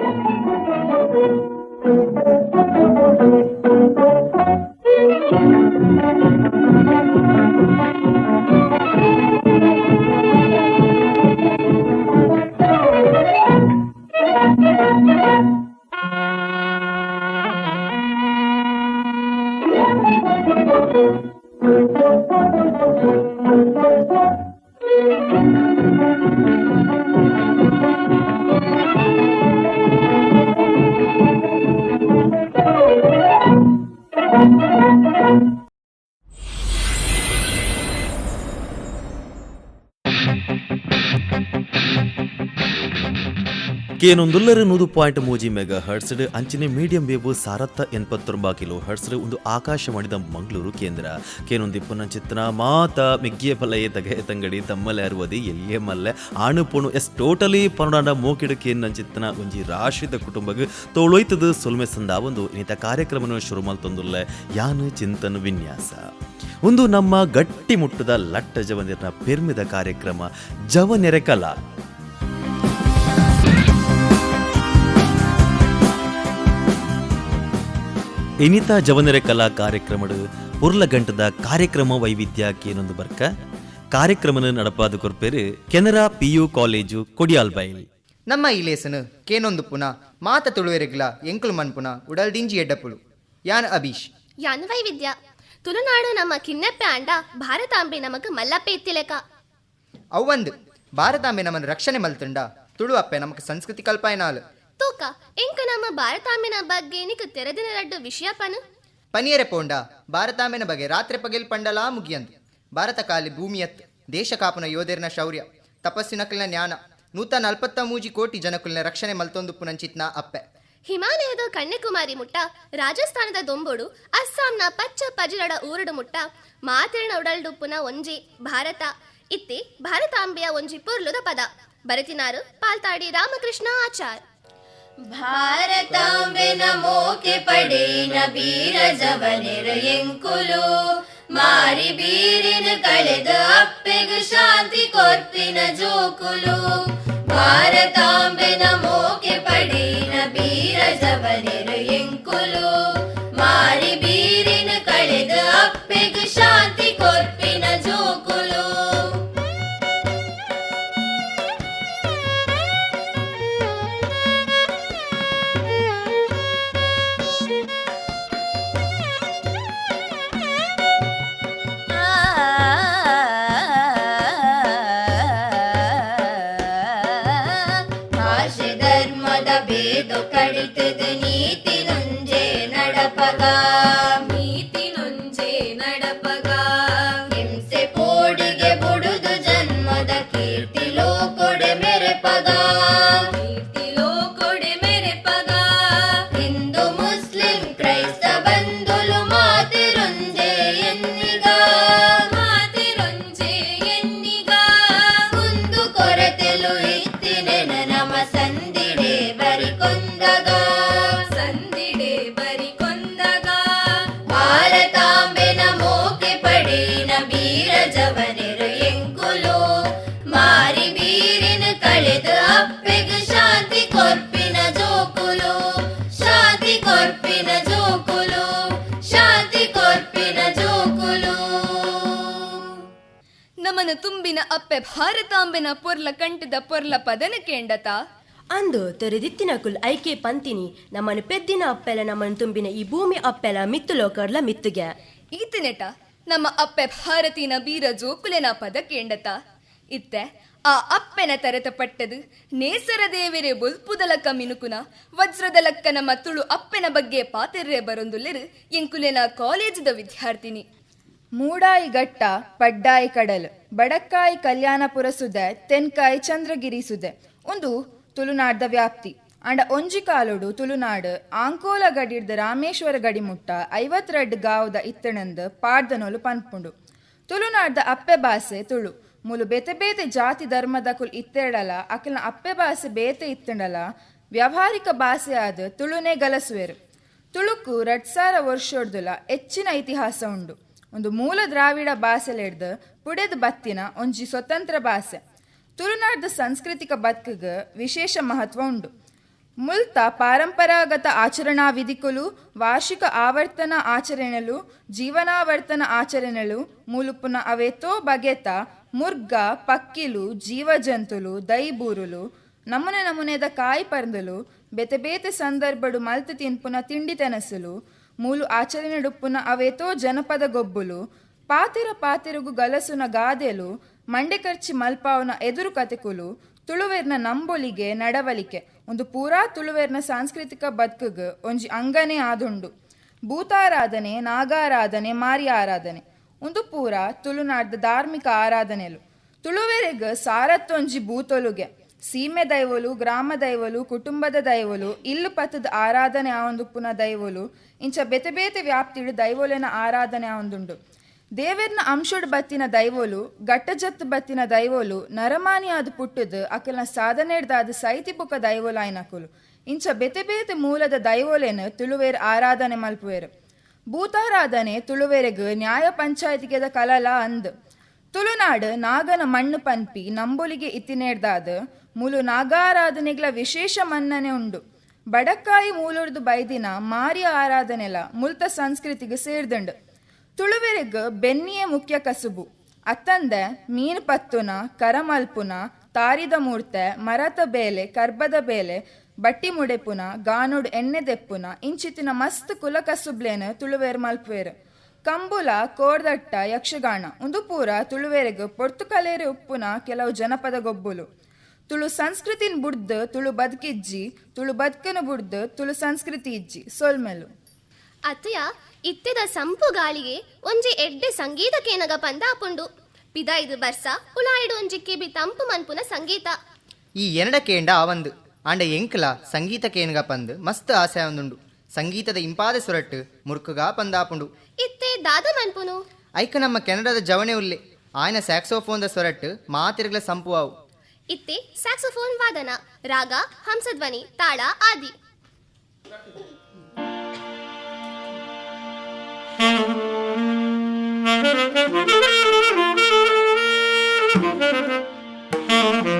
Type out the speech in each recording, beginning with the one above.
Thank you. ಕೇನೊಂದುಲ್ಲರ ನೂದು point ಮೂಜಿ mega ಹರ್ಸ್ಡ್ ಅಂಚಿನ ಮೀಡಿಯಂ ವೇವ್ ಸಾರತ್ತ ಎನ್ಪತ್ತೊಂಬ ಕಿಲೋ ಹರ್ಸ್ಡ್ ಒಂದು ಆಕಾಶವಾಣಿದ ಮಂಗಳೂರು ಕೇಂದ್ರ. ಕೇನೊಂದಿಪ್ಪನ ಚಿತ್ರ ಮಾತ ಮಿಗ್ಗಿಯ ಫಲಯೇ ತಗೆ ತಂಗಡಿ ತಮ್ಮಲೆ ಅರುವದಿ ಎಲ್ಲಿಯೇ ಮಲ್ಲೆ. ಆಣು ಎಸ್ ಟೋಟಲಿ ಪನ್ನಡ ಮೋಕಿಡು ಕೇನ್ನ ಚಿತ್ತನ ಒಂಜಿ ರಾಶಿದ ಕುಟುಂಬಗ್ ತೋಳೊಯ್ತದ ಸೊಲ್ಮೆ ಸಂದ ಒಂದು ಇನ್ನಿತ ಕಾರ್ಯಕ್ರಮನ ಶುರು ಮಲ್ತೊಂದುಲ್ಲೆ ಯಾನ್ ಚಿಂತನ ವಿನ್ಯಾಸ. ಒಂದು ನಮ್ಮ ಗಟ್ಟಿ ಮುಟ್ಟದ ಲಟ್ಟ ಜವನಿರ್ನ ಪೆರ್ಮಿದ ಕಾರ್ಯಕ್ರಮ. ಜವನೆರೆಕಲ ಇನಿತ ಜವನರೆ ಕಲಾ ಕಾರ್ಯಕ್ರಮಡು ಉರ್ಲ ಗಂಟದ ಕಾರ್ಯಕ್ರಮ ವೈವಿಧ್ಯ ಕೇನೊಂದು ಬರ್ಕ. ಕಾರ್ಯಕ್ರಮನ ನಡಪಾದ ಕೊರ್ಪೇರು ಕೆನರಾ ಪಿಯು ಕಾಲೇಜು ಕೊಡಿಯಾಲ್ಬೈಲ್. ನಮ್ಮ ಈ ಲೇಸನು ಕೇನೊಂದು ಪುನ ಮಾತ ತುಳುವೆರೆಗ್ಲ ಎಂಕುಲು ಮನ್ಪುನ ಉಡಲ್ ಡಿಂಜಿ ಎಡ್ಡಪುಳು. ಯಾನ್ ಅಭೀಶ್ ಯಾನ್ ವೈವಿಧ್ಯ? ತುಳುನಾಡು ನಮ್ಮ ಕಿನ್ನಪ್ಪೆ ಆಂಡ ಭಾರತಾಂಬೆ ನಮಗ ಮಲ್ಲಪ್ಪೆ ಇತ್ತಿಲೆಕ. ಅವ್ವಂದು ಭಾರತಾಂಬೆ ನಮ್ಮನ್ನು ರಕ್ಷಣೆ ಮಲ್ತುಂಡ ತುಳು ಅಪ್ಪೆ ನಮಕ್ ಸಂಸ್ಕೃತಿ ಕಲ್ಪಾಯನಾಲು ತೂಕ ಎಂಕ ನಮ್ಮ ಭಾರತಾಂಬೆನ ಬಗ್ಗೆ ನಿಕ್ ತೆರೆದಿನ ರಡ್ಡು ವಿಷಯ ಪನು? ಪನಿಯರೆ ಪೋಂಡ ಭಾರತಾಂಬೆನ ಬಗ್ಗೆ ರಾತ್ರಿ ಪಗೆಲ್ ಪಂಡಲಾ ಮುಗಿಯಂದು. ಭಾರತ ಕಾಲಿ ಭೂಮಿಯತ್ ದೇಶ ಕಾಪುನ ಯೋಧೇರ್ನ ಶೌರ್ಯ ತಪಸ್ಸಿನಕಲ್ನ ಜ್ಞಾನ ನೂತ ನಲ್ಪತ್ತ ಮೂಜಿ ಕೋಟಿ ಜನಕುಲ್ನ ರಕ್ಷಣೆ ಮಲ್ತೊಂದು ಪುನಂಚಿತ್ನ ಅಪ್ಪೆ. ಹಿಮಾಲಯದ ಕನ್ಯಾಕುಮಾರಿ ಮುಟ್ಟ ರಾಜಸ್ಥಾನದ ದೊಂಬೊಡು ಅಸ್ಸಾಂನ ಪಚ್ಚ ಪಜಿರಡ ಊರಡು ಮುಟ್ಟ ಮಾತಿರಣ ಉಡಲ್ಡುಪ್ಪುನ ಒಂಜಿ ಭಾರತ ಇತ್ತಿ ಭಾರತಾಂಬೆಯ ಒಂಜಿ ಪುರ್ಲುದ ಪದ. ಬರೆತಿನಾರು ಪಾಲ್ತಾಡಿ ರಾಮಕೃಷ್ಣ ಆಚಾರ್. ಭಾರತಾಂಬೆ ನಮೋಕೆ ಪಡೇನ ಬೀರ ಜವನೆರ ಎಂಕುಲು ಮಾರಿ ಬೀರಿನ ಕಳೆದ ಅಪ್ಪೆಗು ಶಾಂತಿ ಕೊರ್ಪಿನ ಜೋಕುಲು ಭಾರತಾಂಬೆ ನಮೋಕೆ ಪಡೇನ ಬೀರ ತುಂಬಿನ ಅಪ್ಪೆ ಭಾರತಾಂಬೆನ ಪೊರ್ಲ ಕಂಠದ ಪೊರ್ಲ ಪದನ ಕೇಂಡತ. ಅಂದು ತೆರೆದಿತ್ತಿನ ಕುಲ್ ಐಕೆ ಪಂತಿನಿ ನಮ್ಮನ್ನು ಪೆದ್ದಿನ ಅಪ್ಪೆಲ ನಮ್ಮನ್ನು ತುಂಬಿನ ಈ ಭೂಮಿ ಅಪ್ಪೆಲ ಮಿತ್ತುಲೋಕರ್ಲ ಮಿತ್ತುಗೆ. ಈತನೆಟ ನಮ್ಮ ಅಪ್ಪೆ ಭಾರತೀನ ಬೀರ ಜೋಕುಲೆನ ಪದ ಕೇಂಡತ. ಇತ್ತೆ ಆ ಅಪ್ಪೆನ ತರೆತ ಪಟ್ಟದು ನೇಸರ ದೇವೆರೆ ಬೊಲ್ಪುದಲಕ ಮಿನುಕುನ ವಜ್ರದಲಕ್ಕ ನಮ್ಮ ತುಳು ಅಪ್ಪೆನ ಬಗ್ಗೆ ಪಾತೆರ್ರೆ ಬರೊಂದುಲ್ಲೆರು ಎಂಕುಲೆನ ಕಾಲೇಜದ ವಿದ್ಯಾರ್ಥಿನಿ. ಮೂಡಾಯಿ ಘಟ್ಟ, ಪಡ್ಡಾಯಿ ಕಡಲ್, ಬಡಕ್ಕಾಯಿ ಕಲ್ಯಾಣಪುರ ಸುದೆ ತೆನ್ಕಾಯಿ ಚಂದ್ರಗಿರಿ ಸುದೆ ಒಂದು, ತುಳುನಾಡ್ದ ವ್ಯಾಪ್ತಿ. ಅಂಡ ಒಂಜಿ ಕಾಲುಡು, ತುಳುನಾಡು, ಆಂಕೋಲ ಗಡಿಡ್ದ ರಾಮೇಶ್ವರ ಗಡಿ ಮುಟ್ಟ ಐವತ್ತೆರಡು ಗಾವದ ಇತ್ತಣಂದು ಪಾಡ್ದನೊಲು ಪನ್ಪುಂಡು. ತುಳುನಾಡ್ದ ಅಪ್ಪೆ ತುಳು. ಮುಲು ಬೇತೆ ಬೇತೆ ಜಾತಿ ಧರ್ಮದ ಕುಲ್ ಇತ್ತೆಡಲ ಅಕಲ ಅಪ್ಪೆ ಬೇತೆ ಇತ್ತಣಲ ವ್ಯಾವಹಾರಿಕ ಭಾಷೆ ಆದ ತುಳುನೇ ಗಲಸುವೆರು. ತುಳುಕು ರಡ್ಸಾರ ಸಾವಿರ ವರ್ಷೊಡ್ದುಲ, ಹೆಚ್ಚಿನ ಇತಿಹಾಸ ಉಂಡು. ಒಂದು ಮೂಲ ದ್ರಾವಿಡ ಭಾಷೆಲೆ ಪುಡೆದ ಬತ್ತಿನ ಒಂಜಿ ಸ್ವತಂತ್ರ ಭಾಷೆ. ತುಳುನಾಡ್ದ ಸಾಂಸ್ಕೃತಿಕ ಬದುಕಿಗೆ ವಿಶೇಷ ಮಹತ್ವ ಉಂಡು ಮುಲ್ತ ಪಾರಂಪರಾಗತ ಆಚರಣಾ ವಿಧಿಕಲು ವಾರ್ಷಿಕ ಆವರ್ತನ ಆಚರಣೆಲು, ಜೀವನಾವರ್ತನ ಆಚರಣೆಲು, ಮುಲುಪುನ ಅವೆತೋ ಬಗೆತ, ಮುರ್ಗ, ಪಕ್ಕಿಲು, ಜೀವಜಂತುಲು, ದೈಬೂರುಲು, ನಮೂನೆ ನಮೂನೆದ ಕಾಯಿ ಪರಂದಲು, ಬೇತೆ ಬೇತೆ ಸಂದರ್ಭಡು ಮಲ್ತ ತಿನ್ಪುನ ತಿಂಡಿ ತೆನಸಲು ಮೂಲು ಆಚರಣೆಡುಪ್ಪುನ ಅವೇತೋ ಜನಪದ ಗೊಬ್ಬುಲು, ಪಾತಿರ ಪಾತಿರುಗು ಗಲಸುನ ಗಾದೆಲು ಮಂಡೆಕರ್ಚಿ ಮಲ್ಪಾವನ ಎದುರು ಕತೆಕುಲು, ತುಳುವೆರ್ನ ನಂಬೊಲಿಗೆ ನಡವಳಿಕೆ, ಒಂದು ಪೂರಾ ತುಳುವೆರ್ನ ಸಾಂಸ್ಕೃತಿಕ ಬದುಕುಗ ಒಂಜಿ ಅಂಗನೆ ಆದುಂಡು. ಭೂತಾರಾಧನೆ, ನಾಗಾರಾಧನೆ, ಮಾರಿ ಆರಾಧನೆ, ಒಂದು ಪೂರ ತುಳುನಾಡ್ದ ಧಾರ್ಮಿಕ ಆರಾಧನೆಲು. ತುಳುವೆರೆಗ ಸಾರತ್ತೊಂಜಿ ಭೂತೊಲುಗೆ, ಸೀಮೆ ದೈವಲು, ಗ್ರಾಮ ದೈವಲು, ಕುಟುಂಬದ ದೈವಲು, ಇಲ್ಲು ಪಥದ ಆರಾಧನೆ ಪುನ ದೈವಲು ಇಂಚ ಬೆತೆ ಬೇತೆ ವ್ಯಾಪ್ತಿಡು ದೈವೋಲೆನ ಆರಾಧನೆ ಆವೊಂದುಂಡು ದೇವೆರ್ನ ಅಂಶುಡ್ ಬತ್ತಿನ ದೈವೋಲು ಗಟ್ಟಜತ್ತು ಬತ್ತಿನ ದೈವೋಲು ನರಮಾನಿ ಆದು ಪುಟ್ಟುದು ಅಕಲ್ನ ಸಾಧನೆಡ್ದಾದ ಸೈತಿ ಪುಕ್ಕ ದೈವೋಲಾಯ್ನಕುಲು ಇಂಚ ಬೆತೆ ಬೇತೆ ಮೂಲದ ದೈವೋಲೆನ ತುಳುವೇರ್ ಆರಾಧನೆ ಮಲ್ಪುವೆರು ಭೂತಾರಾಧನೆ ತುಳುವೆರೆಗ್ ನ್ಯಾಯ ಪಂಚಾಯತಿಗೆದ ಕಲಲ ಅಂದ್ ತುಳುನಾಡು ನಾಗನ ಮಣ್ಣು ಪನ್ಪಿ ನಂಬೊಲಿಗೆ ಇತ್ತಿನೇಡ್ದಾದ ಮುಲು ನಾಗಾರಾಧನೆಗಳ ವಿಶೇಷ ಮನ್ನಣೆ ಉಂಡು ಬಡಕ್ಕಾಯಿ ಮೂಲುರ್ದು ಬೈದಿನ ಮಾರಿ ಆರಾಧನೆಲ ಮುಲ್ತ ಸಂಸ್ಕೃತಿಗೆ ಸೇರ್ದಂಡು. ತುಳುವೆರೆಗ್ ಬೆನ್ನಿಯೇ ಮುಖ್ಯ ಕಸುಬು. ಅತ್ತಂದೆ ಮೀನ್ ಪತ್ತುನ, ಕರಮಲ್ಪುನ, ತಾರಿದ ಮೂರ್ತೆ, ಮರತ ಬೇಲೆ, ಕರ್ಬದ ಬೇಲೆ, ಬಟ್ಟಿ ಮುಡೆಪುನ, ಗಾನುಡ್ ಎಣ್ಣೆ ದೆಪ್ಪುನ, ಇಂಚಿತಿನ ಮಸ್ತ್ ಕುಲ ಕಸುಬ್ಲೇನ ತುಳುವೇರ್ ಮಲ್ಪುವೇರ್. ಕಂಬುಲ, ಕೋರ್ದಟ್ಟ, ಯಕ್ಷಗಾನ, ಉಂದು ಪೂರ ತುಳುವೆರೆಗ್ ಪೊರ್ತುಕಲೇರಿ ಉಪ್ಪುನ ಕೆಲವು ಜನಪದ ಗೊಬ್ಬುಲು. ತುಳು ಸಂಸ್ಕೃತಿನ್ ಬುಡ್ದು ತುಳು ಬದುಕಿಜ್ಜಿ ತುಳು ಬದುಕನ ಬುಡ್ದು ತುಳು ಸಂಸ್ಕೃತಿ ಇಜ್ಜಿ. ಸೊಲ್ಮೆಲು ಅತ್ತೆಯ ಇತ್ತೆದ ಸಂಪು ಗಾಳಿಗೆ ಒಂಜಿ ಎಡ್ಡೆ ಸಂಗೀತ ಕೇನಗ ಪಂದ ಆಪುಂಡು ಇದು ಬರ್ಸ ಉಲಾಯಿಡು ಒಂಜಿ ಕಿಬಿ ತಂಪು ಮನ್ಪುನ ಸಂಗೀತ. ಈ ಎನಡ ಕೇಂಡ ಅವಂದು. ಆಂಡ ಎಂಕ್ಲ ಸಂಗೀತ ಕೇನಗ ಪಂದ್ ಮಸ್ತ್ ಆಸೆ ಒಂದುಂಡು. ಸಂಗೀತದ ಇಂಪಾದ ಸುರಟ್ಟು ಮುರುಕುಗಾ ಪಂದಾಪುಂಡು ಇತ್ತೆ ದಾದ ಮನ್ಪುನು? ಐಕ ನಮ್ಮ ಕೆನಡದ ಜವಣೆ ಉಲ್ಲೆ. ಆಯ್ನ ಸ್ಯಾಕ್ಸೋಫೋನ್ದ ಸೊರಟ್ಟು ಮಾತಿರ್ಗ್ಲ ಸಂಪು ಅವು ಇತ್ತೆ ಸ್ಯಾಕ್ಸೋಫೋನ್ ವಾದನ ರಾಗ ಹಂಸಧ್ವನಿ ತಾಳ ಆದಿ.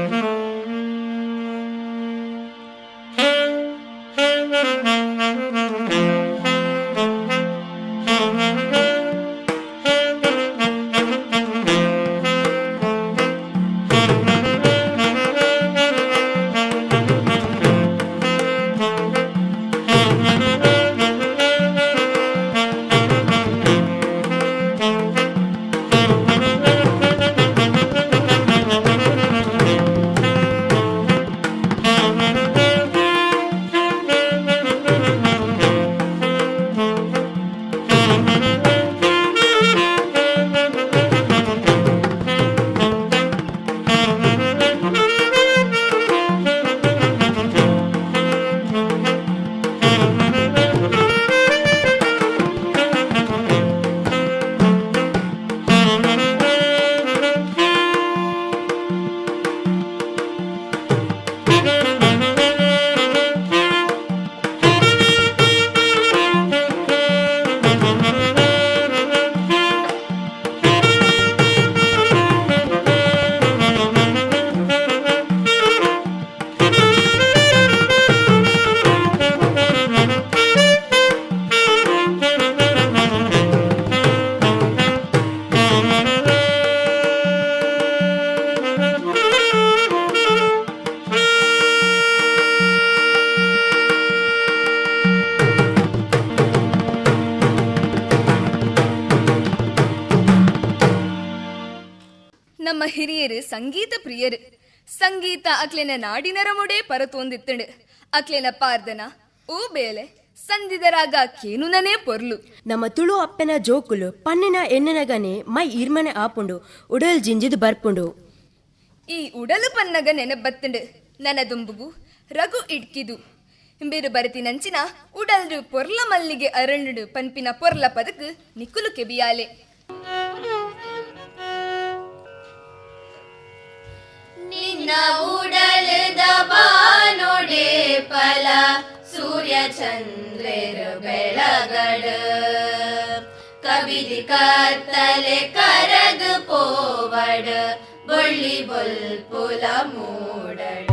ನಮ್ಮ ಹಿರಿಯರು ಸಂಗೀತ ಪ್ರಿಯರು. ಸಂಗೀತ ಅಕ್ಲೆನ ನಾಡಿನರ ಮುಡೆ ಪರತೊಂದಿತ್ತಂಡು. ಅಕ್ಲೆನ ಪಾರ್ದನ ಓ ಬೇಲೆ ಸಂದಿದರಾಗ ಕೇನುನನೇ ಪೊರ್ಲು. ನಮ್ಮ ತುಳು ಅಪ್ಪೆನ ಜೋಕುಲು ಪನ್ನಿನ ಎನ್ನನಗನೆ ಮೈ ಇರ್ಮನೆ ಆಪುಂಡು ಉಡಲ್ ಜಿಂಜಿದು ಬರ್ಪುಂಡು. ಈ ಉಡಲು ಪನ್ನಗ ನೆನಪತ್ತಂಡು. ನನ್ನ ದುಂಬುಗು ರಘು ಇಡ್ಕಿದು ಬೇರು ಬರತಿನಂಚಿನ ಉಡಲ್ರು ಪೊರ್ಲ ಮಲ್ಲಿಗೆ ಅರಳುಡು ಪನ್ಪಿನ ಪೊರ್ಲ ಪದಕ್ ನಿಕ್ಕುಲು ಕೆಬಿಯಾಲೆ. ನಿನ್ನ ಉಡಲದ ಬಾನೊಡೆ ಪಲ ಸೂರ್ಯ ಚಂದ್ರರ ಬೆಳಗಡ. ಕವಿದಿ ಕತ್ತಲೆ ಕರಗ ಪೋವಡ ಬೊಳ್ಳಿ ಬೊಲ್ಪುಲ ಮೂಡಡ.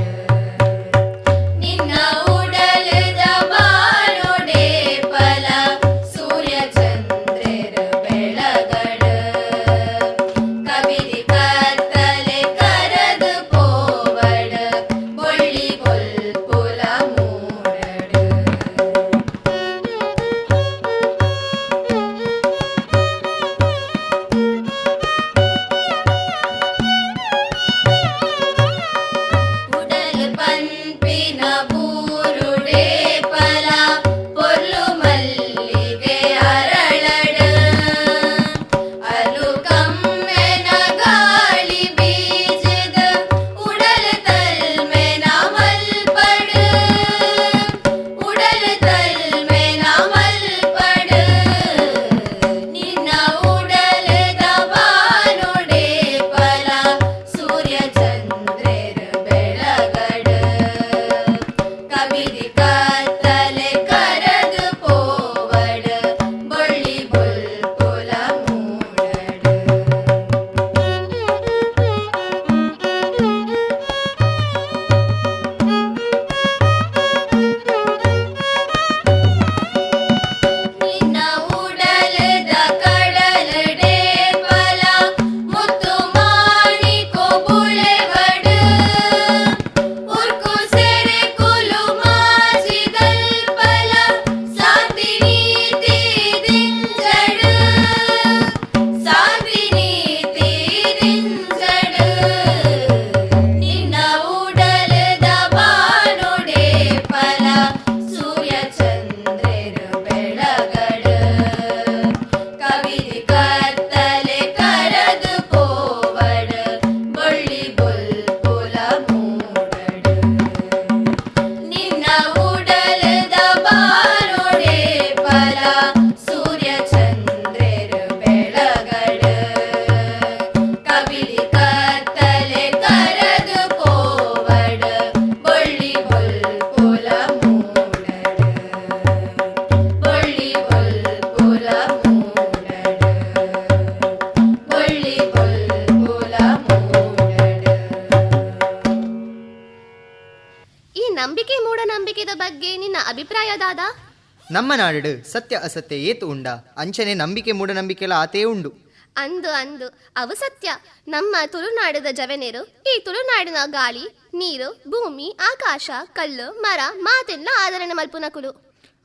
ನಮ್ಮ ನಾಡು ಸತ್ಯ ಅಸತ್ಯ ಏತು ಉಂಡ? ಅಂಚನೆ ನಂಬಿಕೆ ಮೂಢನಂಬಿಕೆಲ ಆತೇ ಉಂಡು. ಅಂದು ಅಂದು ಅವು ಸತ್ಯ. ನಮ್ಮ ತುಳುನಾಡದ ಜವೆನೇರು ಈ ತುಳುನಾಡಿನ ಗಾಳಿ ನೀರು ಭೂಮಿ ಆಕಾಶ ಕಲ್ಲು ಮರ ಮಾತೆಲ್ಲ ಆದರಣ ಮಲ್ಪುನಕುಲು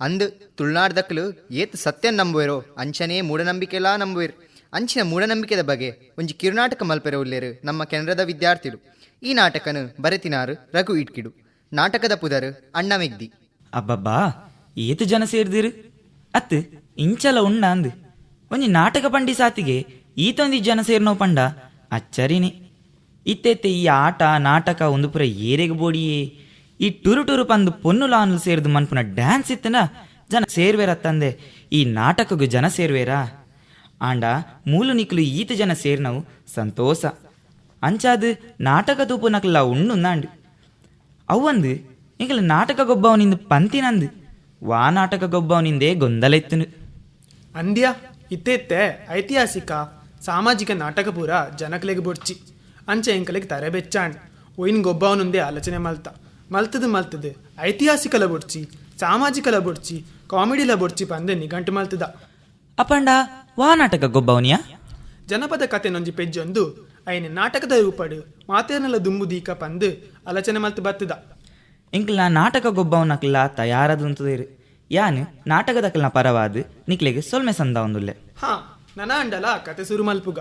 ಅಂದು ತುಳುನಾಡ್ದಕ್ಕಲು ಏತ್ ಸತ್ಯ ನಂಬುವೆರೋ? ಅಂಚನೆ ಮೂಢನಂಬಿಕೆಲ ನಂಬುವೆರು. ಅಂಚಿನ ಮೂಢನಂಬಿಕೆದ ಬಗ್ಗೆ ಒಂಜಿ ಕಿರುನಾಟಕ ಮಲ್ಪೆರೆ ಉಲ್ಲೇರು ನಮ್ಮ ಕೆನರದ ವಿದ್ಯಾರ್ಥಿಗಳು ಈ ನಾಟಕನು ಬರೆತಿನಾರು ರಘು ಇಟ್ಕಿಡು. ನಾಟಕದ ಪುದರು ಅಣ್ಣ ಮೆಗ್ದಿ ಅಬ್ಬಬ್ಬಾ! ಏತು ಜನ ಸೇರ್ದಿರು? ಅತ್ ಇಂಚಲ ಉಂಡ ಅಂದ್. ಒಂಜಿ ನಾಟಕ ಪಂಡಿ ಸಾತಿಗೆ ಈತೊಂದಿ ಜನ ಸೇರ್ನೋ ಪಂಡ? ಅಚ್ಚರಿನೇ. ಇತ್ತೆತ್ತೆ ಈ ಆಟ, ನಾಟಕ ಒಂದು ಪುರ ಏರೆಗೆ ಬೋಡಿಯೇ. ಈ ಟುರು ಟುರು ಪಂದು ಪೊನ್ನು ಲಾನ್ಲು ಸೇರಿದು ಮನ್ಪುನ ಡ್ಯಾನ್ಸ್ ಇತ್ತನ ಜನ ಸೇರ್ವೇರ ತಂದೆ. ಈ ನಾಟಕಗೂ ಜನ ಸೇರ್ವೇರಾ? ಆಂಡ ಮೂಲು ನಿಕ್ಲು ಈತ ಜನ ಸೇರ್ನವು ಸಂತೋಷ. ಅಂಚಾದು ನಾಟಕ ತೂಪು ನಕ್ಲ ಉಣ್ಣು ನಾಂಡು ಅವಂದು ಇಂಕಲ ನಾಟಕ ಗೊಬ್ಬವನಿಂದ ಪಂತಿನಂದು ವಾ ನಾಟಕ ಗೊಬ್ಬವನಿಂದೇ ಗೊಂದಲ ಇತ್ತನು ಅಂದ್ಯ ಇತ್ತೆತ್ತೆ ಐತಿಹಾಸಿಕ ಸಾಮಾಜಿಕ ನಾಟಕ ಪೂರ ಜನಕಲೆಗೆ ಬೊಡ್ಚಿ. ಅಂಚೆ ಎಂಕಲೆಗೆ ತರೆ ಬೆಚ್ಚಾಂಡ್ ಒಯ್ನ್ ಗೊಬ್ಬವನುಂದೇ ಆಲೋಚನೆ ಮಲ್ತ. ಮಲ್ತದು ಮಲ್ತದು ಐತಿಹಾಸಿಕಲ ಬೊಡ್ಚಿ ಸಾಮಾಜಿಕಲ ಬೊಡ್ಚಿ ಕಾಮಿಡಿಲ ಬೊಡ್ಚಿ ಪಂದೆ ನಿಘಂಟು ಮಲ್ತದ. ಅಪಂಡ ವಾ ನಾಟಕ ಗೊಬ್ಬವನಿಯ ಜನಪದ ಕತೆ ನೊಂಜಿ ಪೆಜ್ಜೊಂದು ಐನ ನಾಟಕದ ರೂಪಡು ಮಾತೇರ್ನಲ ದುಂಬು ದೀಕ ಪಂದು ಆಲೋಚನೆ ಮಲ್ತು ಬತ್ತದ. ಇಂಕಲ ನಾಟಕ ಗೊಬ್ಬವನಕ್ಲ ತಯಾರದಂತದೇರು ಯಾನ್ ನಾಟಕದಕ್ಲ ಪರವಾದ ನಿಕ್ಲೆಗೆ ಸೊಲ್ಮೆ ಸಂದ ಒಂದುಲ್ಲೆ. ಹಾ ನನ ಅಂಡಲ ಕತೆ ಸುರು ಮಲ್ಪುಗ.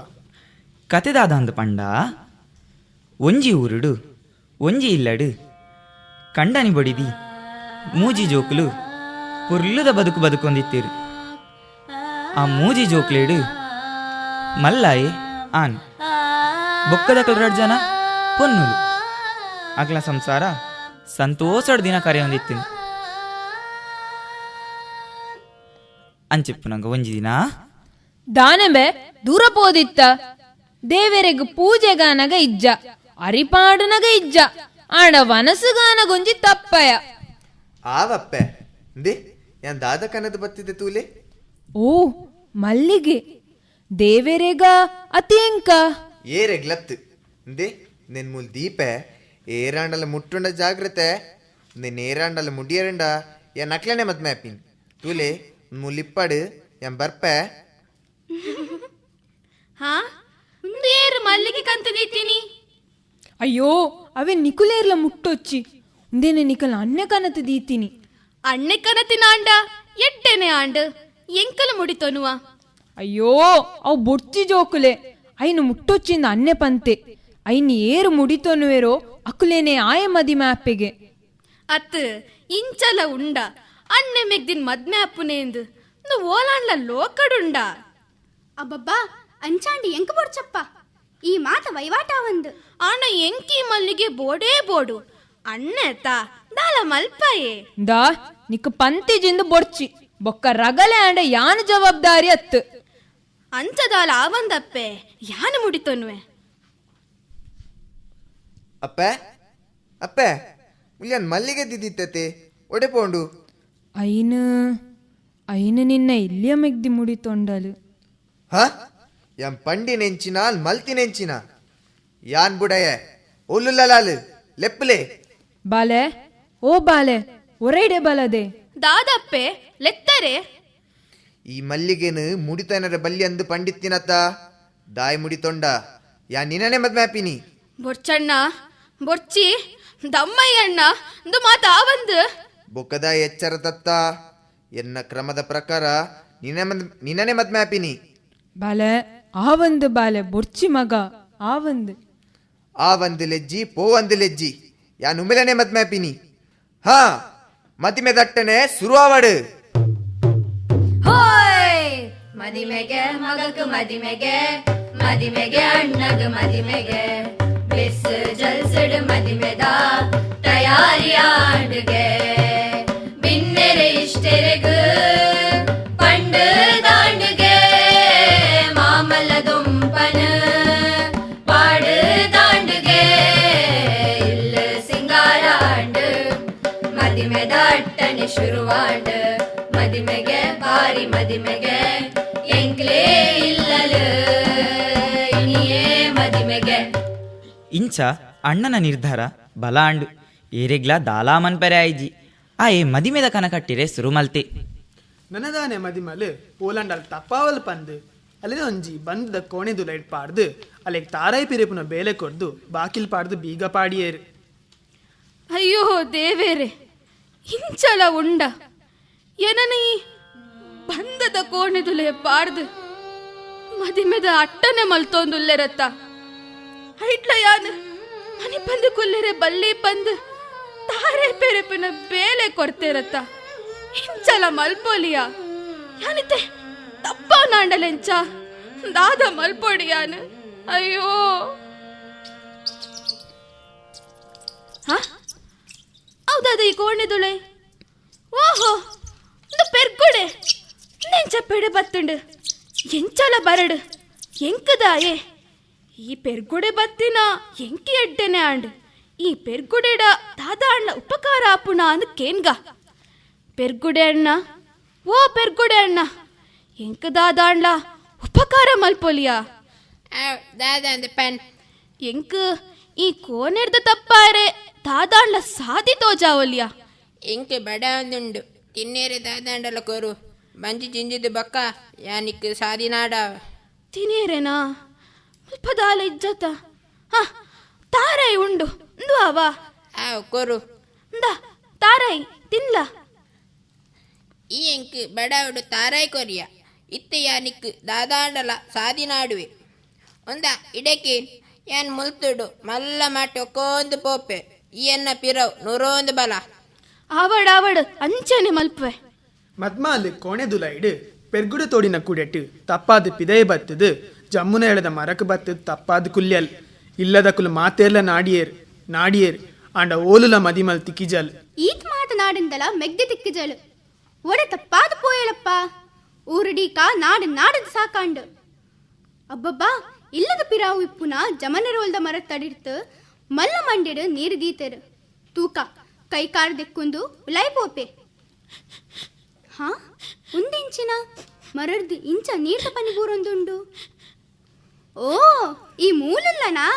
ಕತೆದಾದ ಅಂದ ಪಂಡ ಒಂಜಿ ಊರುಡು ಒಂಜಿ ಇಲ್ಲಡು ಕಂಡನಿ ಬಡಿದಿ ಮೂಜಿ ಜೋಕುಲು ಪುರ್ಲುದ ಬದುಕು ಬದುಕೊಂದಿತ್ತೀರು. ಆ ಮೂಜಿ ಜೋಕ್ಲೇಡು ಮಲ್ಲಾಯೆ ಆನ್. ಬೊಕ್ಕದ ಕಲ್ರಡ್ ಜನ ಪೊನ್ನುಲು. ಅಗ್ಲ ಸಂಸಾರ ಸಂತೋಷಡ್ ದಿನ ಕರೆಯೊಂದಿತ್ತೀನಿ ಅಂಚಿಪ್ಪು ನಂಗೆ ಒಂಜಿ ದಿನ? ದಾನೆಂಬೆ ದೂರ ಪೋದಿತ್ತ. ದೇವರೆಗ್ ಪೂಜೆಗಾನಗ ಇಜ್ಜ. ಅರಿಪಾಡನಗ ಇಜ್ಜ. ಆಂಡ ವನಸುಗಾನಗೊಂಜಿ ತಪ್ಪಯ. ಆವಪ್ಪೆ. ದೇ ಯಾನ್ ದಾದ ಕನದ ಬತ್ತಿದೆ ತೂಲೆ? ಓ ಮಲ್ಲಿಗೆ. ದೇವರೆಗ ಅತಿಯಂಕ ಏರೆಗ್ಲತ್ತು. ದೇ ನೆನ್ ಮೂಲ್ ದೀಪೆ. ಏರಾಂಡಲ ಮುಟ್ಟುಂಡ ಜಾಗ್ರತೆ. ನಿನ್ ಏರಾಂಡಲ ಮುಡಿಯರಂಡ. ಯಾ ನಕ್ಲನೆ ಮತ್ ಮ್ಯಾಪಿನ್ ತೂಲೆ ಮುಲ್ಲಿಪ್ಪಡು ಎಂ ಬರ್ಪೆ. ಹಾ? ಒಂದು ಏರು ಮಲ್ಲಿಗೆ ಕಂತು ದೀತೀನಿ ಅಯ್ಯೋ ಅವೇ ನಿಕುಲೇರ್ಲ ಮುಟ್ಟೊಚ್ಚಿ. ಉಂದೇನೆ ನಿಕಲ್ ಅಣ್ಣೆ ಕನತ ದೀತಿನಿ ಅಣ್ಣೆ ಕನತಿನ ಆಂಡ ಎಡ್ಡೆನೆ ಆಂಡ. ಎಂಕಲ ಮುಡಿತೋನುವ. ಅಯ್ಯೋ ಅವು ಬೊಡ್ಚಿ ಜೋಕುಲೆ. ಐನು ಮುಟ್ಟೊಚ್ಚಿಂದ ಅನ್ನೆ ಪಂತೆ. ಐನಿ ಏರು ಮುಡಿತೋನುವೆರೋ ಅಕುಲೇನೆ ಆಯ ಮದಿ ಮ್ಯಾಪಿಗೆ. ಅತ್ ಇಂಚಲ ಉಂಡ ಅಣ್ಣೆ ಮೆಗ್ದಿನ್ ಮದ್ಮೆ ಅಪ್ಪುನೇಂದು ನು ಓಲಾಂಡ್ಲ ಲೋಕಡುಂಡ ಅಬ್ಬಬ್ಬಾ ಅಂಚಾಂಡಿ ಎಂಕ ಬೋಡ್ಚಪ್ಪ ಈ ಮಾತ ವೈವಾಟ ಒಂದು ಅಣ್ಣ ಎಂಕಿ ಮಲ್ಲಿಗೆ ಬೋಡೇ ಬೋಡು ಅಣ್ಣೆ ತಾ ದಾಲ ಮಲ್ಪಯೇ. ದಾ ನಿಕ್ ಪಂತಿ ಜಿಂದು ಬೊಡ್ಚಿ ಬೊಕ್ಕ ರಗಲೆ ಅಂಡ ಯಾನ್ ಜವಾಬ್ದಾರಿ ಅತ್ತು. ಅಂಚದಾಲ ಆವಂದಪ್ಪೆ ಯಾನ್ ಮುಡಿತೊನ್ವೆ? ಅಪ್ಪೆ ಅಪ್ಪ ಉಲ್ಯಾನ್ ಮಲ್ಲಿಗೆ ದಿದ್ದಿತ್ತತೆ ಒಡೆ ಪೋಂಡು. ಐನು ಐನು ನಿನ್ನ ಇಲ್ಲಿಯ ಮೆಗ್ದಿ ಮುಡಿತೊಂಡಲು ಹ? ಯಂ ಪಂಡಿ ನೆಂಚಿನ ಮಲ್ತಿ ನೆಂಚಿನ? ಯಾನ್ ಬುಡಯೆ ಒಲ್ಲುಲಲಾಲು ಲೆಪ್ಪಲೆ. ಬಾಲೆ ಓ ಬಾಲೆ ಒರೈಡೆ ಬಲದೆ. ದಾದಪ್ಪೆ ಲೆತ್ತರೆ. ಈ ಮಲ್ಲಿಗೆನು ಮುಡಿತನರ ಬಲ್ಲಿ ಅಂದು ಪಂಡಿತ್ತಿನತ್ತ ಮುಡಿ ಮುಡಿತೊಂಡ ಯಾ ನಿನ್ನನೆ ಮದ್ ಮ್ಯಾಪಿನಿ ಬೊಡ್ಚಿ ದಮ್ಮಯ್ಯಣ್ಣ ಒಂದು ಮಾತ ಆವಂದು. ಬೊಕ್ಕದ ಎಚ್ಚರ ದತ್ತ ಎನ್ನ ಕ್ರಮದ ಪ್ರಕಾರ ನಿನ್ನನೆ ಮದ್ ಬಾಲೆ ಆ ಮ್ಯಾಪಿನಿ ಬಾಲೆ ಬೊರ್ಚಿ ಬಾಲೆ ಬೊರ್ಚಿ ಮಗ ಆವಂದ್. ಆ ಒಂದು ಲೆಜ್ಜಿ ಪೋ ಒಂದು ಲೆಜ್ಜಿ ಯಾ ನುಮಿಲನೆ ಮದ್ ಮ್ಯಾಪಿನಿ ಹಾ ಮದಿಮೆ ದಟ್ಟನೆ ಶುರುವಾವಡು ಹೋಯ್! ಮದಿಮೆಗೆ ಮಗಕ್ ಮದಿಮೆಗೆ ಮದಿಮೆಗೆ ಅಣ್ಣಗ ಮದಿಮೆಗೆ. ಬಿಸ್ ಜಲ್ಸಡ್ ಮದಿಮೆದ ತಯಾರಿ ಆಡ್ಗೆ ಬಿನ್ನೆರೆ ಇಷ್ಟೆರೆಗ್ ಪಂಡ್ ದಾಂಡ್ಗೆ ಮಾಮಲ್ಲ ದುಂಪನ ಪಾಡು ದಾಂಡ್ಗೆ ಇಲ್ಲ ಸಿಂಗಾರ ಆಂಡ್ ಮದಿಮೆದ ಅಟ್ಟನೆ ಶುರುವಾಂಡ್ ಮದಿಮೆಗೆ ಬಾರಿ ಮದಿಮೆಗೆ ಇಂಚ ಅಣ್ಣನ ನಿರ್ಧಾರ ಬಲ ಅಂಡು ಏರೆಗ್ಲ ದಾಲಾಮನ್ ಪೆರೆ ಆಯ್ಜಿ ಆ ಏ ಮದಿಮೆದ ಕನ ಕಟ್ಟಿರೆ ಸುರು ಮಲ್ತೆ ನನದಾನೆ ಮದಿಮಲು ಓಲಂಡಲ್ ತಪ್ಪಾವಲ್ ಪಂದ್. ಅಲ್ಲಿ ಒಂಜಿ ಬಂದದ ಕೋಣೆದು ಲೈಟ್ ಪಾಡ್ದು ಅಲ್ಲಿಗೆ ತಾರಾಯಿ ಪಿರಿಪುನ ಬೇಲೆ ಕೊಡ್ದು ಬಾಕಿಲ್ ಪಾಡ್ದು ಬೀಗ ಪಾಡಿಯೇರು. ಅಯ್ಯೋ ದೇವೇರೆ ಇಂಚಲ ಉಂಡ. ಎನನಿ ಬಂದದ ಕೋಣೆದುಲೆ ಪಾಡ್ದು ಮದಿಮೆದ ಅಟ್ಟನೆ ಮಲ್ತೊಂದುಲ್ಲೆರತ್ತ. ಹೈಟ್ಲ ಯಾನ್? ಮನೆ ಬಂದು ಕುಲ್ಲೆರೆ ಬಲ್ಲಿ ಬಂದು ತಾರೆ ಪೆರೆಪಿನ ಬೇಲೆ ಕೊಡ್ತಿರತ್ತ. ಇಂಚಲ ಮಲ್ಪೋಲಿಯ. ಯಾನಿತ್ತೆ? ತಪ್ಪ ನಾಂಡಲೆಂಚ ದಾದ ಮಲ್ಪೋಡಿ ಯಾನ್? ಅಯ್ಯೋ. ಹಾ? ಹೌದಾದ ಈ ಕೋಣೆದುಳೆ ಓಹೋ, ಒಂದು ಪೆರ್ಗುಡೆ ನೆಂಚ ಪೆಡೆ ಬತ್ತುಂಡು. ಎಂಚಲ ಬರಡು. ಎಂಕದಾಯೇ. ಈ ಪೆರ್ಗುಡೆ ಬತ್ತಿನ ಎಂಕಿ ಎಡ್ಡೆನೆ ಆಂಡ್ ಈ ಪೆರ್ಗುಡೆಡ ದಾದ ಅಣ್ಣ ಉಪಕಾರ ಆಪುಣ ಅಂದ್ ಕೇನ್ಗ. ಪೆರ್ಗುಡೆ ಅಣ್ಣ ಓ ಪೆರ್ಗುಡೆ ಅಣ್ಣ ಎಂಕ ದಾದ ಅಣ್ಣ ಉಪಕಾರ ಮಲ್ಪೊಲಿಯ. ಪೆನ್. ಎಂಕ ಈ ಕೋನೆರ್ದ ತಪ್ಪಾರೆ ದಾದಾಂಡ್ಲ ಸಾದಿ ತೋಜಾವಲಿಯ ಎಂಕೆ ಬಡ ಅಂದುಂಡು ತಿನ್ನೇರೆ ದಾದಾಂಡಲ ಕೋರು. ಮಂಜಿ ಜಿಂಜಿದು ಬಕ್ಕ ಯಾನಿಕ್ ಸಾದಿ ನಾಡ. ಇಜ್ಜತ ಹ ತಾರಾಯಿ ಉಂಡು. ಆ ಕೋರು. ತಾರಾಯಿ ತಿನ್ಲ. ಈ ಎಂಕ್ ಬಡವಡು ತಾರೈ ಕೊರಿಯ. ಇತ್ತೆ ಯಾನಿಕ್ ದಾದಾಂಡಲ ಸಾದಿನಾಡುವೆ ಒಂದ ಇಡಕ್ಕೆ ಯಾನ್ ಮುಲ್ತುಡು ಮಲ್ಲ ಮಾಟಿ ಒಕ್ಕೊಂದು ಪೋಪೆ. ಈ ಎನ್ನ ಪಿರವ್ ನೂರೊಂದು ಬಲ. ಆವಡ್ ಆವಡ್ ಅಂಚನೆ ಮಲ್ಪೆ ಮದ್ಮಾಲು ಕೋಣೆದು ಪೆರ್ಗುಡ ಪೆರ್ಗುಡು ತೋಡಿನ ಕುಡೆಟ್ಟು ತಪ್ಪಾದ ಪಿದೈ ಬತ್ತದು. ಜಮ್ಮುನ ಎಳೆದ ಮರಕ ಬತ್ತದ ತಪ್ಪಾದ ಕುಲ್ಯಲ್. ಇಲ್ಲದ ಕುಲು ಮಾತೆಲ್ಲ ನಾಡಿಯೇರ್ ನಾಡಿಯೇರ್, ಆಂಡ ಓಲುಲ ಮದಿಮಲ್ ತಿಕ್ಕಿಜಲ್. ಈತ್ ಮಾತನಾಡಿಂದಲ ಮೆಗ್ದೆ ತಿಕ್ಕಿಜಲ್. ಒಡೆ ತಪ್ಪಾದ ಪೋಯಲಪ್ಪ. ಊರಡೀಕ ನಾಡು ನಾಡದ ಸಾಕಾಂಡು. ಅಬ್ಬಬ್ಬಾ, ಇಲ್ಲದ ಪಿರಾವು ಇಪ್ಪುನ ಜಮನೆರೋಲ್ದ ಮರ ತಡಿರ್ತು ಮಲ್ಲ ಮಂಡಿಡು ನೀರು ದೀತೆರು ತೂಕ ಕೈ ಕಾರ್ ದೆಕ್ಕೊಂದು ಉಲಾಯ್ ಪೋಪೆ ಹಾ ಒಂದಿಂಚಿನ ಮರರ್ದು ಇಂಚ ನೀರ್ದ ಪನಿ ಬೂರೊಂದುಂಡು ಓ, ಈ ಮೂಲಲ್ಲನಾ?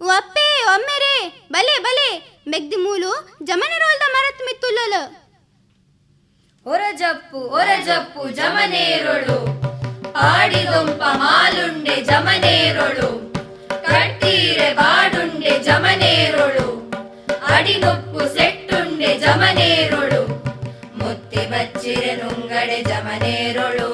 ಅಪ್ಪೆ ಒಮ್ಮೆರೆ, ಬಲೆ ಬಲೆ, ಮೆಗ್ದಿ ಮೂಲು ಜಮನೆರೋಲ್ದ ಮರತ್ ಮಿತ್ತುಲ್ಲಲು ಒರಜಪ್ಪು ಒರಜಪ್ಪು ಜಮನೇರೊಳು ಆಡಿದೊಂಪ ಮಾಲುಂಡೆ ಜಮನೇರೊಳು ಕಟ್ಟೀರೆ ಬಾಡುಂಡೆ ಜಮನೇರೊಳು ಅಡಿನೊಪ್ಪು ಸೆಟ್ಟುಂಡೆ ಜಮನೇರೊಳು ಮುತ್ತಿ ಬಚ್ಚಿರೆ ನುಂಗಡೆ ಜಮನೇರೊಳು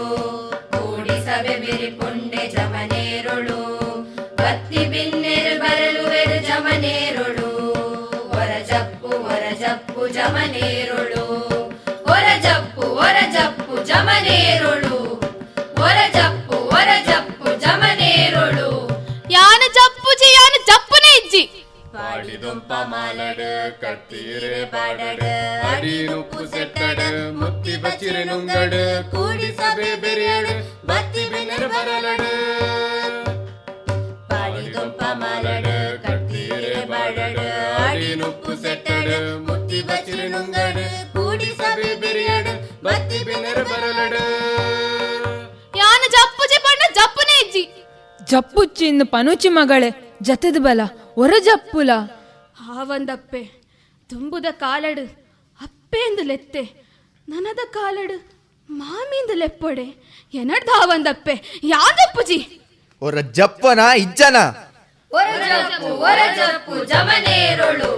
ನೇರಳು ಒರ ಜಪ್ಪು ಒರ ಜಪ್ಪು ಜಮ ನೇರಳು ಒರ ಜಪ್ಪು ಒರ ಜಪ್ಪು ಜಮ ನೇರಳು ಯಾನ ಜಪ್ಪು ಜಯನ ಜಪ್ಪು ನೀ ಇಜ್ಜಿ. ಬಾಡಿ ದೊಂಪ ಮಲದ ಕತ್ತಿರೆ ಬಡಡ. ಅಡಿ नुಕ್ಕು ಸೆಟ್ಟಡ ಮುಕ್ತಿ ಬಚಿರೆನುಗಡ ಕೂಡಿ ಸಬೇ ಬೆರಿಯಡ ಬತ್ತಿ ಬೆನ ಬರಲಡ. ಬಾಡಿ ದೊಂಪ ಮಲದ முத்தி பச்சிரு நுங்கடு கூடி சபை பெரியடு பத்தி பின்னர் பரலடு ಯಾನ ಜಪ್ಪುಜಿ ಪಂಡ ಜಪ್ಪುನೆ ಇಜ್ಜಿ ಜಪ್ಪುಚ್ಚಿಂದು ಪನುಚಿ ಮಗಳೇ ಜತದ ಬಲ ಒರ ಜಪ್ಪುಲ ಆವಂದಪ್ಪೆ ತುಂಬುದ ಕಾಲಡು ಅಪ್ಪೇಂದು ಲೆತ್ತೆ ನನದ ಕಾಲಡು ಮಾಮಿಂದು ಲೆಪ್ಪೊಡೆ ಎನಡ್ದ ಆವಂದಪ್ಪೆ ಯಾದಪ್ಪುಜಿ ಒರ ಜಪ್ಪನ ಇಜ್ಜನ ಒರಜಪ್ಪು ಒರಜಪ್ಪು ಜಮನೇರೊಳು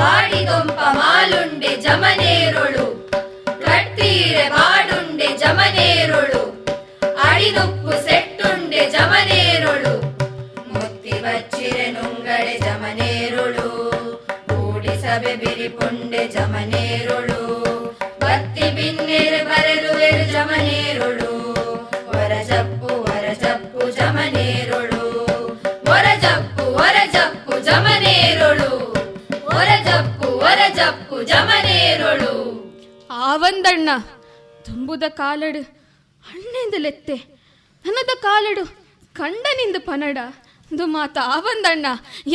ಆಡಿದೊಂಪ ಮಾಲುಂಡೆ ಜಮನೇರುಳು. ಕಟ್ಟೀರೆ ಬಾಡುಂಡೆ ಜಮನೇರುಳು. ಅಡಿನುಪ್ಪು ಸೆಟ್ಟುಂಡೆ ಜಮನೇರುಳು. ಮುತ್ತಿ ಬಚ್ಚಿರೆ ನುಂಗಡೆ ಜಮನೇರುಳು. ಕೂಡಿ ಸಭೆ ಬಿರಿಪುಂಡೆ ಜಮನೇರುಳು. ಬತ್ತಿ ಬಿನ್ನೆರೆ ಬರಲುವೆರು ಜಮನೇರೊಳು. ಆವಂದಣ್ಣ ತುಂಬುದ ಕಾಲಡು ಅಣ್ಣೆಂದು ಲೆತ್ತೆ. ನನದ ಕಾಲಡು ಕಂಡನಿಂದ ಪನಡ. ಇದು ಮಾತ ಆವಂದಣ್ಣ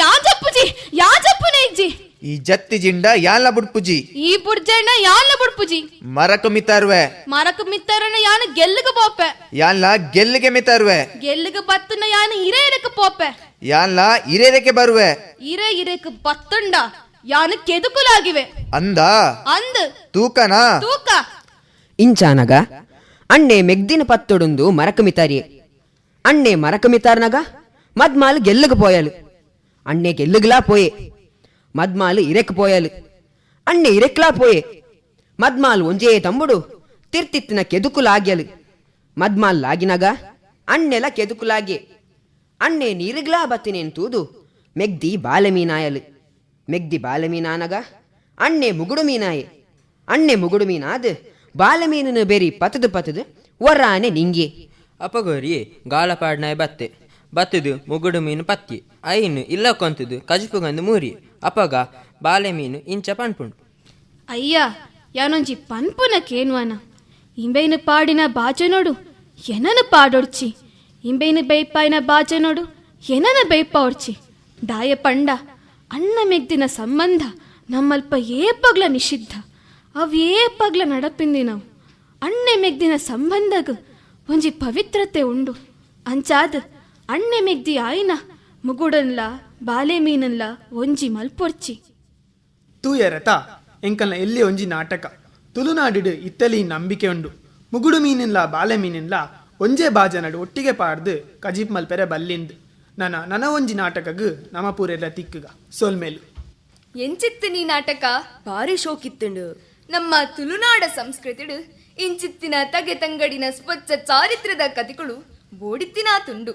ಯಾಜಪ್ಪುಜಿ ಯಾಜಪ್ಪುನೆ ಇಜ್ಜಿ ಈ ಜತ್ತಿ ಜಿಂಡ ಯಾಲ ಬುಡ್ಪುಜಿ? ಈ ಬುಡ್ಜಣ್ಣ ಯಾನ್ಲ ಬುಡ್ಪುಜಿ? ಮರಕ ಮಿತಾರ್ವೆ. ಮರಕ ಮಿತ್ತರಣ್ಣ ಯಾನ ಗೆಲ್ಲಗ ಪೋಪೆ. ಯಾಲ ಗೆಲ್ಲಿಗೆ ಮಿತರ್ವೆ. ಗೆಲ್ಲಗ ಬತ್ತನ ಯಾನ ಇರೆ ಇರಕ ಪೋಪೆ. ಯಾನ್ಲ ಹಿರೇರಕ್ಕೆ ಬರುವೆ. ಇರೆ ಇರೆಕ ಬತ್ತಂಡ. ಯಾನ ಕೆದುಕುಲಾಗಿವೆ ಅಂದ ಅಂದ್ ತೂಕನಾ ತೂಕ ಇಂಚಾನಗ ಅಣ್ಣೆ ಮೆಗ್ದಿನ ಪತ್ತೊಡುಂದು ಮರಕಮಿತಾರಿಯೆ ಅಣ್ಣೆ ಮರಕಮಿತಾರ್ನಗ ಮದ್ಮಾಲು ಗೆಲ್ಲುಗು పోయాలు అన్నే గెల్లుగులా పోయే మద్మాలు ఇరెక్కు పోయాలు అన్నే ఇరెక్లా పోయే మద్మాలు ಒಂಜೇ ತಂಬುಡು ತಿರ್ತಿತ್ತಿನ ಕೆದುಕುಲಾಗ್ಯಲು ಮದ್ಮಾಲ್ ಲಾಗಿನಗ ಅಣ್ಣೆಲ ಕೆದುಕುಲಾಗ್ಯೆ ಅಣ್ಣೆ ನೀರಿಗ್ಲಾ ಬತ್ತಿನೇನ್ ತೂದು ಮೆಗ್ದಿ ಬಾಲಮೀನಾಯಲು ಮೆಗ್ದಿ ಬಾಲಮೀನಾನಗ? ಅಣ್ಣೆ ಮುಗುಡು ಮೀನಾಯೆ ಅಣ್ಣೆ ಮುಗುಡು ಮೀನಾದ್ ಬಾಲಮೀನನ ಬೆರಿ ಪತದು ಪತದು ವರಾನೆ ನಿಂಗೆ. ಅಪಗೋರಿ ಗಾಳಪಾಡ್ನಾಯ ಬತ್ತೆ. ಬತ್ತದು ಮುಗುಡು ಮೀನು ಪತ್ತಿ. ಐನು ಇಲ್ಲ ಕೊಂತದು ಕಜುಪುಗಂದು ಮೂರಿ. ಅಪಗ ಬಾಲೆ ಮೀನು ಇಂಚ ಪಣ್ಪುಂಡು ಅಯ್ಯ ಯಾನೊಂಜಿ ಪನ್ಪುನ ಕೇನ್ವನ? ಇಂಬೈನ ಪಾಡಿನ ಬಾಜನೋಡು ಎನನ ಪಾಡೊಡ್ಚಿ? ಇಂಬೈನ ಬೈಪಾಯಿನ ಬಾಜನೋಡು ಎನನ ಬೈಪ ಒಡ್ಚಿ ದಾಯ ಪಂಡ ಅಣ್ಣ ಮೆಗ್ದಿನ ಸಂಬಂಧ ನಮ್ಮಲ್ಪ ಏಪಗ್ಲ ನಿಷಿದ್ಧ. ಅವ್ ಏಪಗ್ಲ ನಡಪಿಂದಿ ನಾವು. ಅಣ್ಣೆ ಮೆಗ್ದಿನ ಸಂಬಂಧಗ್ ಒಂಜಿ ಪವಿತ್ರತೆ ಉಂಡು. ಅಂಚಾದ ಅಣ್ಣೆ ಮೆಗ್ದಿ ಆಯ್ನ ಮುಗುಡನ್ಲ ಬಾಲೆ ಮೀನನ್ಲ ಒಂಜಿ ಮಲ್ಪೊರ್ಚಿ. ತೂಯರತ, ಎಂಕಲ್ನ ಎಲ್ಲಿ ಒಂಜಿ ನಾಟಕ. ತುಳುನಾಡಿಡು ಇತ್ತಲಿ ನಂಬಿಕೆ ಉಂಡು. ಮುಗುಡು ಮೀನಿನ್ಲ ಬಾಲೆ ಮೀನಿನ್ಲ ಬಾಜ ಬಾಜನಡು ಒಟ್ಟಿಗೆ ಪಾಡ್ದು ಕಜೀಪ್ ಮಲ್ಪೆರೆ ಬಲ್ಲಿಂದು. ನನ ನನ ಒಂಜಿ ನಾಟಕಗ್ ನಮ ಪೂರೆಲ್ಲ ತಿಕ್ಕುಗ ಸೋಲ್ಮೇಲು ಎಂಚಿತ್ತು ನೀ ನಾಟಕ ಭಾರಿ ಶೋಕಿತ್ತುಂಡು. ನಮ್ಮ ತುಳುನಾಡ ಸಂಸ್ಕೃತಿಡು ಇಂಚಿತ್ತಿನ ತಗೆ ತಂಗಡಿನ ಸ್ವಚ್ಛ ಚಾರಿತ್ರದ ಕಥೆಗಳು ಬೋಡಿತ್ತಿನ ತುಂಡು.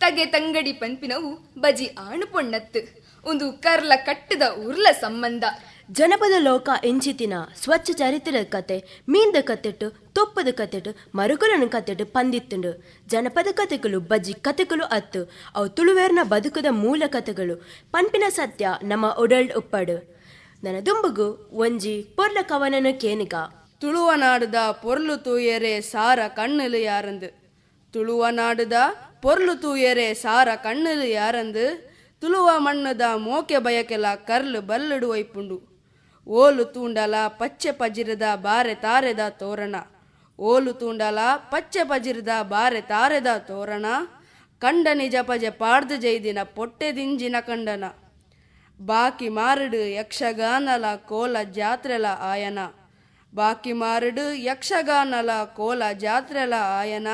ತಗೆ ತಂಗಡಿ ಪಂಪಿನವು ಬಜಿ ಆಣು ಪೊಣ್ಣತ್ತು ಒಂದು ಕರ್ಲ ಕಟ್ಟದ ಉರ್ಲ ಸಂಬಂಧ. ಜನಪದ ಲೋಕ ಎಂಚಿತಿನ ಸ್ವಚ್ಛ ಚರಿತ್ರ ಕತೆ, ಮೀನ್ದ ಕತೆಟ್ಟು, ತೊಪ್ಪದ ಕತೆಟ್ಟು, ಮರುಕುಲನ ಕತೆಟ್ಟು ಪಂದಿತ್ತುಂಡು. ಜನಪದ ಕತೆಗಳು ಬಜ್ಜಿ ಕತೆಗಳು ಅತ್ತು. ಅವು ತುಳುವೇರ್ನ ಬದುಕದ ಮೂಲ ಕತೆಗಳು. ಪಂಪಿನ ಸತ್ಯ ನಮ್ಮ ಒಡಲ್ ಉಪ್ಪಡು ನನ್ನ ದುಂಬುಗು ಒಂಜಿ ಪೊರ್ಲ ಕವನನ ಕೇನಿಗ. ತುಳುವನಾಡುದ ಪೊರ್ಲು ತೂಯರೆ ಸಾರ ಕಣ್ಣಲು ಯಾರಂದು. ತುಳುವನಾಡುದ ಪೊರ್ಲು ತೂಯರೆ ಸಾರ ಕಣ್ಣಲು ಯಾರಂದು. ತುಳುವ ಮಣ್ಣದ ಮೋಕೆ ಬಯಕೆಲ ಕರ್ಲು ಬಲ್ಲಡು ವೈಪುಂಡು ಓಲು ತೂಂಡಲ ಪಚ್ಚೆ ಪಜಿರದ ಬಾರೆ ತಾರೆದ ತೋರಣ. ಓಲು ತೂಂಡಲ ಪಚ್ಚೆ ಪಜಿರದ ಬಾರೆ ತಾರೆದ ತೋರಣ. ಕಂಡ ನಿಜ ಪಜೆ ಪಾಡ್ದ ಜೈದಿನ ಪೊಟ್ಟೆದಿಂಜಿನ ಕಂಡನ. ಬಾಕಿ ಮಾರಡು ಯಕ್ಷಗಾನಲ ಕೋಲ ಜಾತ್ರೆಲ ಆಯನ. ಬಾಕಿ ಮಾರಡು ಯಕ್ಷಗಾನಲ ಕೋಲ ಜಾತ್ರೆಲ ಆಯನ.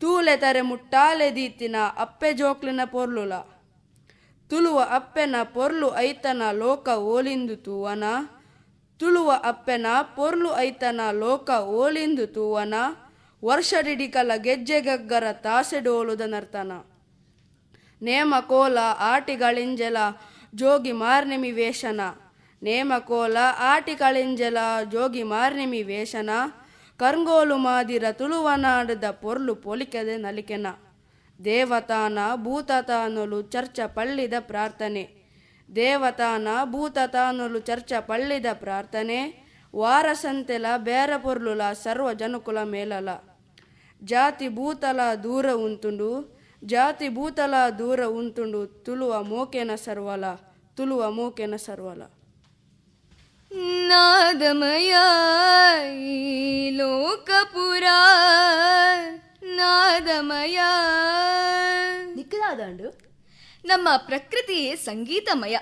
ತೂಲೆ ತರೆ ಮುಟ್ಟಾಲೆ ದೀತಿನ ಅಪ್ಪೆ ಜೋಕ್ಲಿನ ಪೊರ್ಲುಲ. ತುಳುವ ಅಪ್ಪೆನ ಪೊರ್ಲು ಐತನ ಲೋಕ ಓಲಿಂದು ತೂವನ. ತುಳುವ ಅಪ್ಪೆನ ಪೊರ್ಲು ಐತನ ಲೋಕ ಓಲಿಂದು ತೂವನ. ವರ್ಷಡಿಡಿಕಲ ಗೆಜ್ಜೆಗಗ್ಗರ ತಾಸೆಡೋಲುದ ನರ್ತನ ನೇಮ ಕೋಲ ಆಟಿಗಳಿಂಜಲ ಜೋಗಿ ಮಾರ್ನಿಮಿ ವೇಷನ. ನೇಮ ಕೋಲ ಆಟಿಗಳಿಂಜಲ ಜೋಗಿ ಮಾರ್ನಿಮಿ ವೇಷನ. ಕರ್ಗೋಲು ಮಾದಿರ ತುಳುವನಾಡದ ಪೊರ್ಲು ಪೊಲಿಕೆದೆ ನಲಿಕೆನ. ದೇವತಾನ ಭೂತತಾನೊಲು ಚರ್ಚ ಪಳ್ಳಿದ ಪ್ರಾರ್ಥನೆ. ದೇವತಾನ ಭೂತತಾನೊಲು ಚರ್ಚ ಪಳ್ಳಿದ ಪ್ರಾರ್ಥನೆ. ವಾರಸಂತೆಲ ಬೇರ ಪೊರ್ಲುಲ ಸರ್ವ ಜನುಕುಲ ಮೇಲಲ. ಜಾತಿ ಭೂತಲ ದೂರ ಉಂತುಂಡು. ಜಾತಿ ಭೂತಲ ದೂರ ಉಂತುಂಡು ತುಳುವ ಮೋಕೆನ ಸರ್ವಲ ತುಳುವ ಮೋಕೆನ ಸರ್ವಲ. ನಾದಮಯ ಲೋಕಪುರ ನಾದಮಯ. ನಿಖಲಾದಾಂಡು. ನಮ್ಮ ಪ್ರಕೃತಿಯೇ ಸಂಗೀತಮಯ.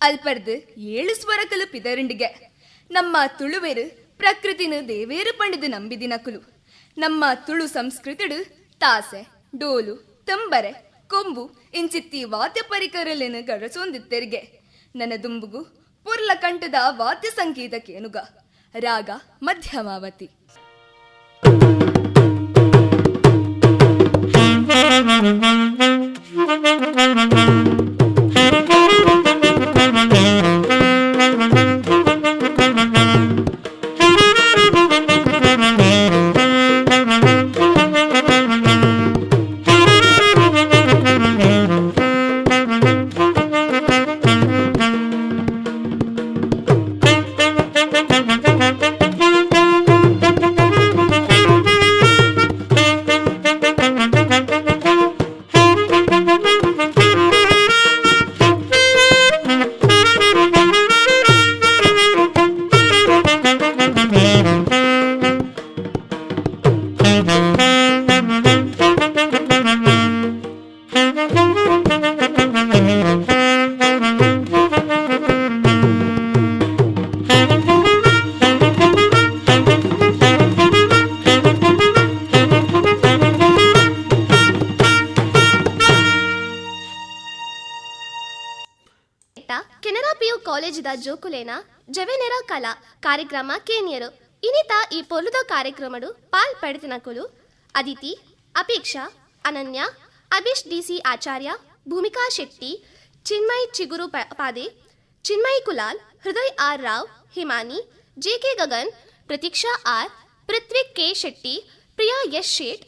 ಅಲ್ಪರ್ದು ಏಳು ಸ್ವರ ಕಲುಪಿದರಿಂಡಿಗೆ. ನಮ್ಮ ತುಳುವೆರು ಪ್ರಕೃತಿನ ದೇವೇರು ಪಂಡಿದು ನಂಬಿದಿನ ಕುಲು. ನಮ್ಮ ತುಳು ಸಂಸ್ಕೃತಿಡು ತಾಸೆ ಡೋಲು ತಂಬರೆ ಕೊಂಬು ಇಂಚಿತ್ತಿ ವಾದ್ಯ ಪರಿಕರಲಿನ ಗಡಸೊಂದಿತ್ತೆರಿಗೆ ನನ್ನ ದುಂಬುಗು ಪುರ್ಲ ಕಂಠದ ವಾದ್ಯ ಸಂಗೀತ ಕೇನುಗ ರಾಗ ಮಧ್ಯಮಾವತಿ. Thank you. ಕಾರ್ಯಕ್ರಮ ಕೇನಿಯರು. ಇನಿತ ಈ ಪೊಲುದ ಕಾರ್ಯಕ್ರಮಡು ಪಾಲ್ ಪಡೆದಿನಕುಲು Aditi, Apeksha, Ananya Abhish D C Acharya, Bhoomika Shetty, Chinmay Chiguru Pade, Chinmay Kulal, Hriday R Rao, Himani, J K Gagan, Pratiksha R, Prithvik K Shetty, Priya S Shet,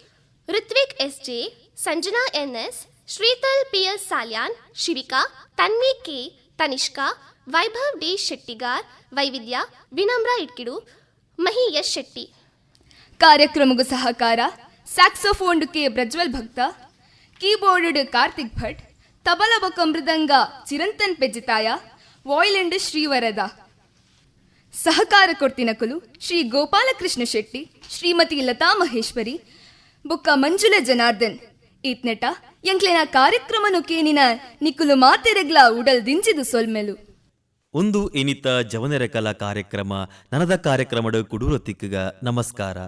Rithvik S J, Sanjana N S, Shreetal P S Salian, Shivika, Tanvi K Tanishka, Vaibhav D Shettigar, Vaividhya Vinamra ಇಟ್ಕಿಡು ಮಹಿ ಯಶ್ ಶೆಟ್ಟಿ. ಕಾರ್ಯಕ್ರಮಗೂ ಸಹಕಾರ saxophone K Prajwal ಭಕ್ತ, keyboard Karthik Bhat, tabla ಬಕ ಮೃದಂಗ ಚಿರಂತನ್ ಪೆಜ್ಜಿತಾಯ, ವಾಯ್ಲೆಂಡ್ ಶ್ರೀವರದ. ಸಹಕಾರ ಕೊಡ್ತಿನಕುಲು ಶ್ರೀ ಗೋಪಾಲಕೃಷ್ಣ ಶೆಟ್ಟಿ, ಶ್ರೀಮತಿ ಲತಾ ಮಹೇಶ್ವರಿ, ಬುಕ್ಕ ಮಂಜುಲ ಜನಾರ್ದನ್, ಈತ್ನೆಟ ಎಂಕ್ಲೆನ ಕಾರ್ಯಕ್ರಮನು ಕೇನಿನ ನಿಕುಲು ಮಾತೆರೆಗ್ಲ ಉಡಲ್ ದಿಂಚಿದು ಸೊಲ್ಮೆಲು. ಒಂದು ಇನಿತ ಜವನೆರ ಕಲಾ ಕಾರ್ಯಕ್ರಮ, ನನದ ಕಾರ್ಯಕ್ರಮಡು ಕುಡೂರ ತಿಕ್ಕಗ ನಮಸ್ಕಾರ.